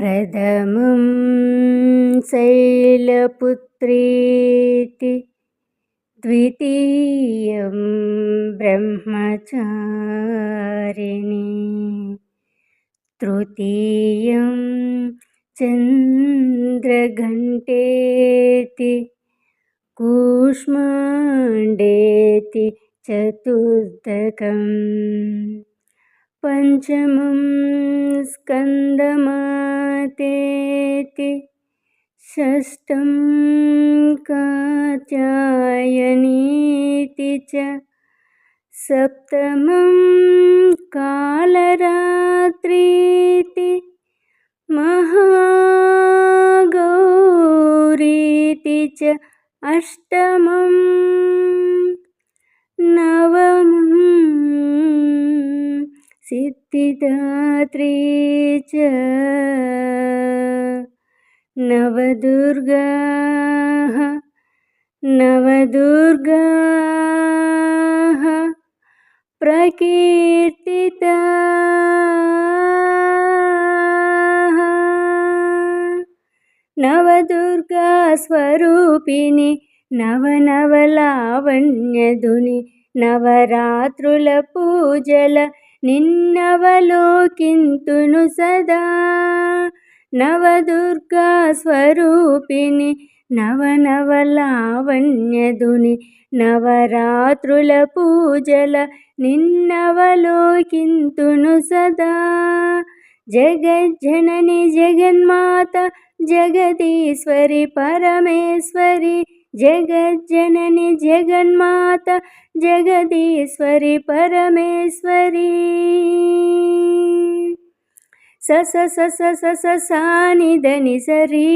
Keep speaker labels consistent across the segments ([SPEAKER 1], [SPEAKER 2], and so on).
[SPEAKER 1] प्रथमं शैलपुत्रीति द्वितीयं ब्रह्मचारिणी तृतीयं चन्द्रघण्टेति कूष्माण्डेति चतुर्थकम् पञ्चमं स्कन्दमातेति षष्ठं कात्यायनीति च सप्तमं कालरात्रीति महागौरीति च अष्टमं सिद्धिदात्री च नवदुर्गाः नवदुर्गाः प्रकीर्तिता नवदुर्गास्वरूपिणि नवनवलावण्यधुनि नवरात्रुलपूजल నిన్నవలోకింతును సదా నవదుర్గా స్వరూపిణి నవనవలావణ్యదుని నవరాత్రుల పూజల నిన్నవలోకింతును సదా జగజ్జనని జగన్మాత జగదీశ్వరి పరమేశ్వరి జగజ్జనని జగన్మాత జగదీశ్వరి పరమేశ్వరి స స స స స స సాని దని సరి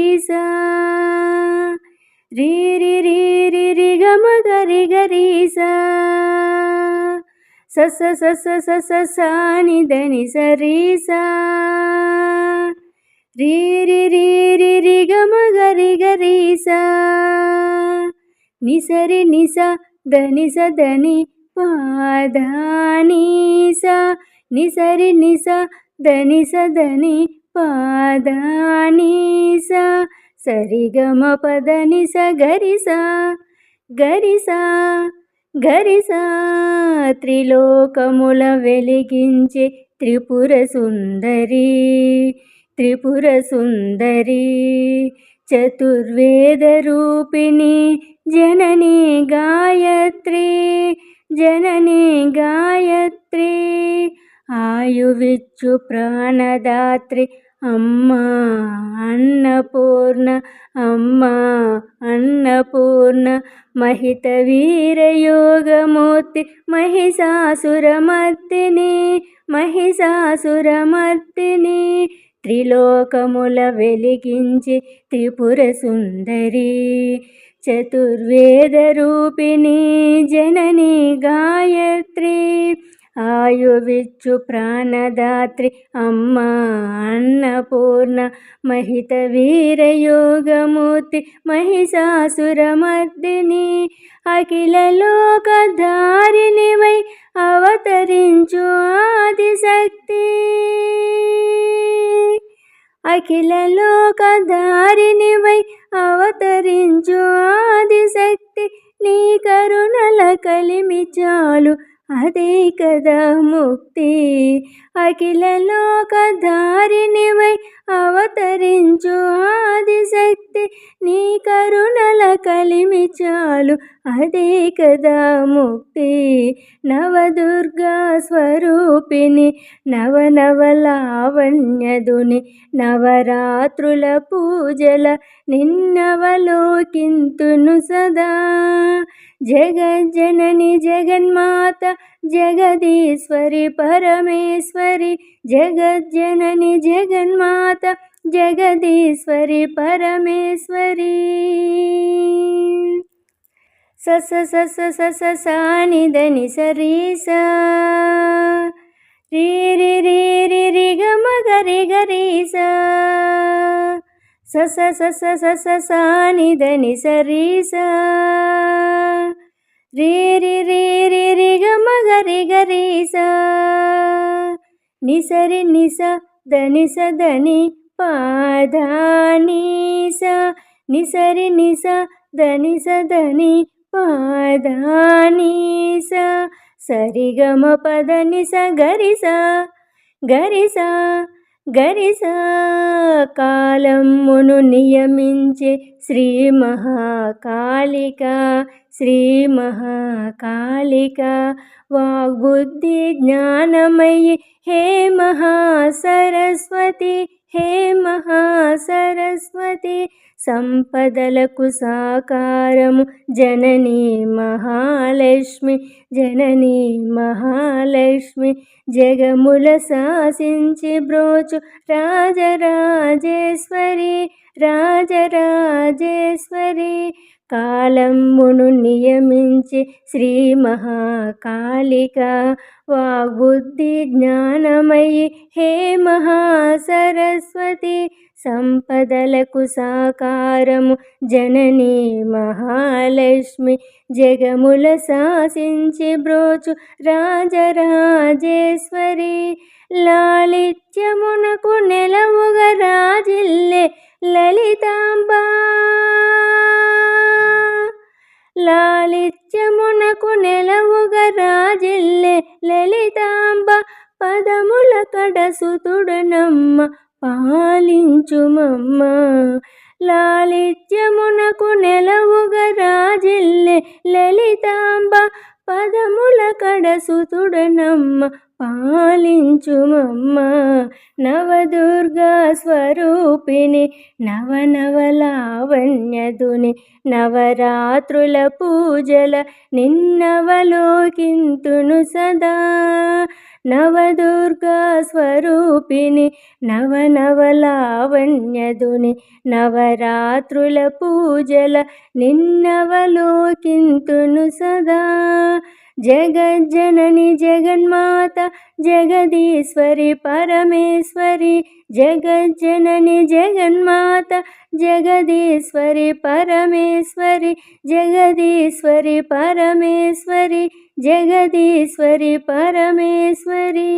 [SPEAKER 1] రి రి రి రి గమ గరి గరి స స స స స స సాని సా రి రి రి రి రి గమ గరి గరి సా ని సరి ని స దని స దని పాదాని సా స దని స దని పాదాని సా సరిగమ పదని స గరిసా. గరిసా గరిసా. త్రిలోకముల వెలిగించే త్రిపుర సుందరి. త్రిపుర సుందరి చతుర్వేద రూపిణి జనని గాయత్రి జనని గాయత్రి. ఆయువిచ్చు ప్రాణదాత్రి అమ్మా అన్నపూర్ణ అమ్మా అన్నపూర్ణ. మహిత వీరయోగమూర్తి మహిషాసురమర్తిని మహిషాసురమర్తిని. త్రిలోకముల వెలిగించి త్రిపుర సుందరి. చతుర్వేద రూపిణి జనని గాయత్రి. ఆయువిచ్చు ప్రాణదాత్రి అమ్మ అన్నపూర్ణ మహిత వీరయోగమూర్తి మహిషాసురమర్దిని అఖిల లోకధారిణివై అవతరించు ఆదిశక్తి. అఖిల లోకధారిణివై అవతరించు ఆదిశక్తి. నీ కరుణల కలిమి చాలు అదే కదా ముక్తి అఖిల లోకధారిణివై అవతరించు ఆదిశక్తి. నీ కరుణల కలిమి చాలు అదే కదా ముక్తి. నవదుర్గా స్వరూపిణి నవనవలావణ్యదుని నవరాత్రుల పూజల నిన్నవలోకింతును సదా. జగజ్జనని జగన్మాత జగదీశ్వరి పరమేశ్వరి జగజ్జనని జగన్మాత జగదీశ్వరి పరమేశ్వరి సస సస సస సానిదని సరీసా స సాని రి రి రి రి గమ గరి గరీసా సస సస సస సానిదని సరీసా రే రే రే దని సరి సా రి రే రి రి రి గమ గరి గరి సా ని సరి ని స. దని స దని పాదానీస నిసరి నిస దని సదని పాదానీస సరిగమ పద నిస గరిస గరిస గరిస కాలమును నియమించే శ్రీ మహాకాళిక శ్రీ మహాకాళిక. వాగ్బుద్ధి జ్ఞానమయ్యి హే మహాసరస్వతి హే మహాసరస్వతి సంపదలకు సాకారము. జననీ మహాలక్ష్మి జననీ మహాలక్ష్మి జగముల శాసించి బ్రోచు రాజరాజేశ్వరి రాజరాజేశ్వరి. కాలంబును నియమించి శ్రీ మహాకాళిక వాగ్బుద్ధి జ్ఞానమయి హే మహాసరస్వతి సంపదలకు సాకారము జననీ మహాలక్ష్మి జగముల శాసించి బ్రోచు రాజరాజేశ్వరి లాలిత్యమునకు నెలవుగ రాజిల్లే లలితా లాలిత్యమునకు నెలవుగ రాజిల్లే లలితాంబ పదముల కడసుతుడనమ్మ పాలించుమమ్మ. లాలిత్యమునకు నెలవుగ రాజిల్లే లలితాంబ పదముల కడసుతుడనమ్మ పాలించుమమ్మ. నవదుర్గా స్వరూపిణి నవనవలావణ్యదుని నవరాత్రుల పూజల నిన్నవలోకింతును సదా. నవదుర్గా స్వరూపిణి నవనవలావణ్యదుని నవరాత్రుల పూజల నిన్నవలోకింతును సదా. జగజ్జనని జగన్మాత జగదీశ్వరి పరమేశ్వరి జగజ్జనని జగన్మాత జగదీశ్వరి పరమేశ్వరి జగదీశ్వరి పరమేశ్వరి జగదీశ్వరి పరమేశ్వరి.